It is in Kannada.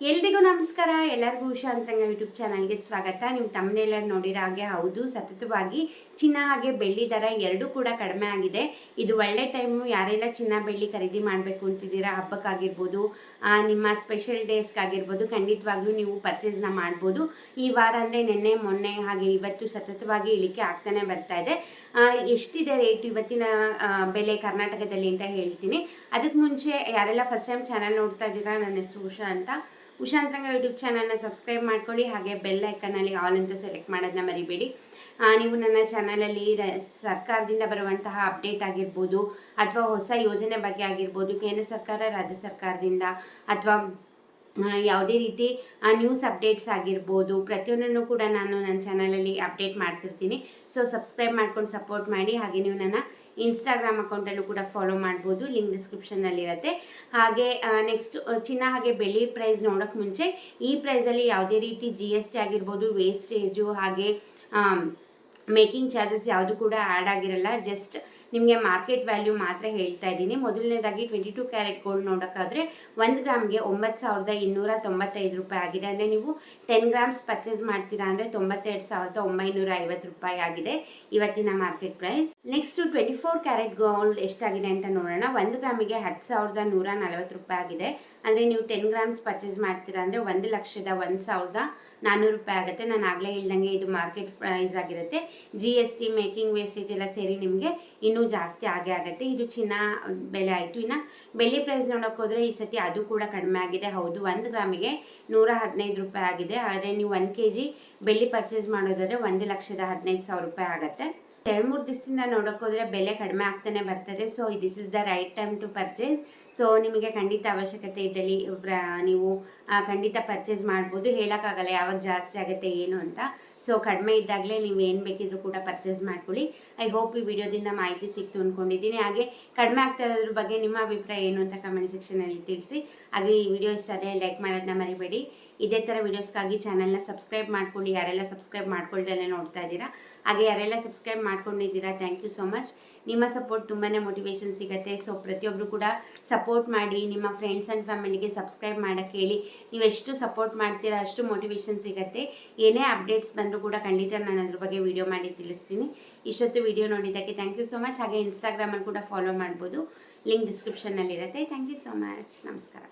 ಎಲ್ರಿಗೂ ನಮಸ್ಕಾರ. ಎಲ್ಲರಿಗೂ ಉಷಾ ಅಂತರಂಗ ಯೂಟ್ಯೂಬ್ ಚಾನಲ್ಗೆ ಸ್ವಾಗತ. ನಿಮ್ಮ ತಮ್ಮನೆಲ್ಲರೂ ನೋಡಿರೋ ಹಾಗೆ ಹೌದು, ಸತತವಾಗಿ ಚಿನ್ನ ಹಾಗೆ ಬೆಳ್ಳಿ ದರ ಎರಡೂ ಕೂಡ ಕಡಿಮೆ ಆಗಿದೆ. ಇದು ಒಳ್ಳೆ ಟೈಮು ಯಾರೆಲ್ಲ ಚಿನ್ನ ಬೆಳ್ಳಿ ಖರೀದಿ ಮಾಡಬೇಕು ಅಂತಿದ್ದೀರಾ, ಹಬ್ಬಕ್ಕಾಗಿರ್ಬೋದು ನಿಮ್ಮ ಸ್ಪೆಷಲ್ ಡೇಸ್ಗಾಗಿರ್ಬೋದು ಖಂಡಿತವಾಗ್ಲೂ ನೀವು ಪರ್ಚೇಸ್ನ ಮಾಡ್ಬೋದು. ಈ ವಾರ ಅಂದರೆ ನಿನ್ನೆ, ಮೊನ್ನೆ ಹಾಗೆ ಇವತ್ತು ಸತತವಾಗಿ ಇಳಿಕೆ ಆಗ್ತಾನೆ ಬರ್ತಾ ಇದೆ. ಎಷ್ಟಿದೆ ರೇಟ್ ಇವತ್ತಿನ ಬೆಲೆ ಕರ್ನಾಟಕದಲ್ಲಿ ಅಂತ ಹೇಳ್ತೀನಿ. ಅದಕ್ಕೆ ಮುಂಚೆ ಯಾರೆಲ್ಲ ಫಸ್ಟ್ ಟೈಮ್ ಚಾನಲ್ ನೋಡ್ತಾ ಇದ್ದೀರಾ, ನನ್ನ ಹೆಸರು ಉಷಾ ಅಂತ. ಉಷಾಂತರಂಗ ಯೂಟ್ಯೂಬ್ ಚಾನಲ್ನ ಸಬ್ಸ್ಕ್ರೈಬ್ ಮಾಡ್ಕೊಳ್ಳಿ, ಹಾಗೆ ಬೆಲ್ ಐಕನಲ್ಲಿ ಆಲ್ ಅಂತ ಸೆಲೆಕ್ಟ್ ಮಾಡೋದನ್ನ ಮರಿಬೇಡಿ. ನೀವು ನನ್ನ ಚಾನಲಲ್ಲಿ ಸರ್ಕಾರದಿಂದ ಬರುವಂತಹ ಅಪ್ಡೇಟ್ ಆಗಿರ್ಬೋದು, ಅಥವಾ ಹೊಸ ಯೋಜನೆ ಬಗ್ಗೆ ಆಗಿರ್ಬೋದು, ಕೇಂದ್ರ ಸರ್ಕಾರ, ರಾಜ್ಯ ಸರ್ಕಾರದಿಂದ, ಅಥವಾ ಯಾವುದೇ ರೀತಿ ನ್ಯೂಸ್ ಅಪ್ಡೇಟ್ಸ್ ಆಗಿರ್ಬೋದು, ಪ್ರತಿಯೊಂದನ್ನು ಕೂಡ ನಾನು ನನ್ನ ಚಾನಲಲ್ಲಿ ಅಪ್ಡೇಟ್ ಮಾಡ್ತಿರ್ತೀನಿ. ಸೊ ಸಬ್ಸ್ಕ್ರೈಬ್ ಮಾಡ್ಕೊಂಡು ಸಪೋರ್ಟ್ ಮಾಡಿ, ಹಾಗೆ ನೀವು ನನ್ನ ಇನ್ಸ್ಟಾಗ್ರಾಮ್ ಅಕೌಂಟಲ್ಲೂ ಕೂಡ ಫಾಲೋ ಮಾಡ್ಬೋದು. ಲಿಂಕ್ ಡಿಸ್ಕ್ರಿಪ್ಷನ್ನಲ್ಲಿರುತ್ತೆ ಹಾಗೆ ನೆಕ್ಸ್ಟ್ ಚಿನ್ನ ಹಾಗೆ ಬೆಳ್ಳಿ ಪ್ರೈಸ್ ನೋಡೋಕ್ಕೆ ಮುಂಚೆ, ಈ ಪ್ರೈಸಲ್ಲಿ ಯಾವುದೇ ರೀತಿ ಜಿ ಎಸ್ ಟಿ ಆಗಿರ್ಬೋದು ವೇಸ್ಟೇಜು ಹಾಗೆ ಮೇಕಿಂಗ್ ಚಾರ್ಜಸ್ ಯಾವುದು ಕೂಡ ಆ್ಯಡ್ ಆಗಿರಲ್ಲ. ಜಸ್ಟ್ ನಿಮಗೆ ಮಾರ್ಕೆಟ್ ವ್ಯಾಲ್ಯೂ ಮಾತ್ರ ಹೇಳ್ತಾ ಇದ್ದೀನಿ. ಮೊದಲನೇದಾಗಿ ಟ್ವೆಂಟಿ ಟು ಕ್ಯಾರೆಟ್ ಗೋಲ್ಡ್ ನೋಡೋಕ್ಕಾದ್ರೆ ಒಂದು ಗ್ರಾಮ್ಗೆ ಒಂಬತ್ತು ಸಾವಿರದ ಇನ್ನೂರ ತೊಂಬತ್ತೈದು ರೂಪಾಯಿ ಆಗಿದೆ. ಅಂದರೆ ನೀವು ಟೆನ್ ಗ್ರಾಮ್ಸ್ ಪರ್ಚೇಸ್ ಮಾಡ್ತೀರಾ ಅಂದರೆ ತೊಂಬತ್ತೆರಡು ಸಾವಿರದ ಒಂಬೈನೂರ ಐವತ್ತು ರೂಪಾಯಿ ಆಗಿದೆ ಇವತ್ತಿನ market price next twenty four carat gold ಎಷ್ಟಾಗಿದೆ ಅಂತ ನೋಡೋಣ. ಒಂದು ಗ್ರಾಮಿಗೆ ಹತ್ತು ಸಾವಿರದ ನೂರ ನಲವತ್ತು ರೂಪಾಯಿ ಆಗಿದೆ. ಅಂದರೆ ನೀವು ಟೆನ್ ಗ್ರಾಮ್ಸ್ ಪರ್ಚೇಸ್ ಮಾಡ್ತೀರಾ ಅಂದರೆ ಒಂದು ಲಕ್ಷದ ಒಂದು ಸಾವಿರದ ನಾನ್ನೂರು ರೂಪಾಯಿ ಆಗುತ್ತೆ. ನಾನು ಆಗಲೇ ಹೇಳ್ದಂಗೆ ಇದು ಮಾರ್ಕೆಟ್ ಪ್ರೈಸ್ ಆಗಿರುತ್ತೆ. G S T making wastage ಎಲ್ಲ ಸೇರಿ ನಿಮಗೆ ಇನ್ನೂ ಜಾಸ್ತಿ ಆಗೇ ಆಗುತ್ತೆ. ಇದು ಚಿನ್ನ ಬೆಲೆ ಆಯಿತು. ಇನ್ನು ಬೆಳ್ಳಿ ಪ್ರೈಸ್ ನೋಡೋಕೆ ಹೋದರೆ ಈ ಸತಿ ಅದು ಕೂಡ ಕಡಿಮೆ ಆಗಿದೆ. ಹೌದು, ಒಂದು ಗ್ರಾಮಿಗೆ ನೂರ ಹದಿನೈದು ರೂಪಾಯಿ ಆಗಿದೆ. ಆದರೆ ನೀವು ಒಂದು ಕೆ ಜಿ ಬೆಳ್ಳಿ ಪರ್ಚೇಸ್ ಮಾಡೋದಾದರೆ ಒಂದು ಲಕ್ಷದ ಹದಿನೈದು ಸಾವಿರ ರೂಪಾಯಿ ಆಗುತ್ತೆ. ಎರಡು ಮೂರು ದಿವಸದಿಂದ ನೋಡೋಕ್ಕೋದ್ರೆ ಬೆಲೆ ಕಡಿಮೆ ಆಗ್ತಾನೆ ಬರ್ತದೆ. So this is the right time to purchase so ನಿಮಗೆ ಖಂಡಿತ ಅವಶ್ಯಕತೆ ಇದ್ದಲ್ಲಿ ನೀವು ಖಂಡಿತ ಪರ್ಚೇಸ್ ಮಾಡ್ಬೋದು. ಹೇಳೋಕ್ಕಾಗಲ್ಲ ಯಾವಾಗ ಜಾಸ್ತಿ ಆಗುತ್ತೆ ಏನು ಅಂತ. ಸೊ ಕಡಿಮೆ ಇದ್ದಾಗಲೇ ನೀವು ಏನು ಬೇಕಿದ್ರೂ ಕೂಡ ಪರ್ಚೇಸ್ ಮಾಡ್ಕೊಳ್ಳಿ. ಐ ಹೋಪ್ ಈ ವಿಡಿಯೋದಿಂದ ಮಾಹಿತಿ ಸಿಕ್ತು ಅಂದ್ಕೊಂಡಿದ್ದೀನಿ ಹಾಗೆ ಕಡಿಮೆ ಆಗ್ತಾ ಇರೋದ್ರ ಬಗ್ಗೆ ನಿಮ್ಮ ಅಭಿಪ್ರಾಯ ಏನು ಅಂತ ಕಮೆಂಟ್ ಸೆಕ್ಷನಲ್ಲಿ ತಿಳಿಸಿ. ಹಾಗೆ ಈ ವಿಡಿಯೋ ಇಷ್ಟ ಲೈಕ್ ಮಾಡೋದನ್ನ ಮರಿಬೇಡಿ. ಇದೇ ಥರ ವೀಡಿಯೋಸ್ಗಾಗಿ ಚಾನಲ್ನ ಸಬ್ಸ್ಕ್ರೈಬ್ ಮಾಡ್ಕೊಳ್ಳಿ ಯಾರೆಲ್ಲ ಸಬ್ಸ್ಕ್ರೈಬ್ ಮಾಡ್ಕೊಳ್ದಲ್ಲೇ ನೋಡ್ತಾ ಇದ್ದೀರಾ, ಹಾಗೆ ಯಾರೆಲ್ಲ ಸಬ್ಸ್ಕ್ರೈಬ್ ಮಾಡ್ಕೊಂಡಿದ್ದೀರಾ? ಥ್ಯಾಂಕ್ ಯು ಸೊ ಮಚ್ ನಿಮ್ಮ ಸಪೋರ್ಟ್ ತುಂಬಾ ಮೋಟಿವೇಶನ್ ಸಿಗುತ್ತೆ. ಸೊ ಪ್ರತಿಯೊಬ್ಬರು ಕೂಡ ಸಪೋರ್ಟ್ ಮಾಡಿ, ನಿಮ್ಮ ಫ್ರೆಂಡ್ಸ್ ಆ್ಯಂಡ್ ಫ್ಯಾಮಿಲಿಗೆ ಸಬ್ಸ್ಕ್ರೈಬ್ ಮಾಡೋಕ್ಕೆ ಹೇಳಿ. ನೀವು ಎಷ್ಟು ಸಪೋರ್ಟ್ ಮಾಡ್ತೀರಾ, ಅಷ್ಟು ಮೋಟಿವೇಶನ್ ಸಿಗುತ್ತೆ. ಏನೇ ಅಪ್ಡೇಟ್ಸ್ ಬಂದರೂ ಕೂಡ ಖಂಡಿತ ನಾನು ಅದ್ರ ಬಗ್ಗೆ ವಿಡಿಯೋ ಮಾಡಿ ತಿಳಿಸ್ತೀನಿ. ಇಷ್ಟೊತ್ತು ವಿಡಿಯೋ ನೋಡಿದ್ದಕ್ಕೆ ಥ್ಯಾಂಕ್ ಯು ಸೊ ಮಚ್ ಹಾಗೆ ಇನ್ಸ್ಟಾಗ್ರಾಮಲ್ಲಿ ಕೂಡ ಫಾಲೋ ಮಾಡ್ಬೋದು. ಲಿಂಕ್ ಡಿಸ್ಕ್ರಿಪ್ಷನ್ನಲ್ಲಿರುತ್ತೆ ಥ್ಯಾಂಕ್ ಯು ಸೊ ಮಚ್ ನಮಸ್ಕಾರ.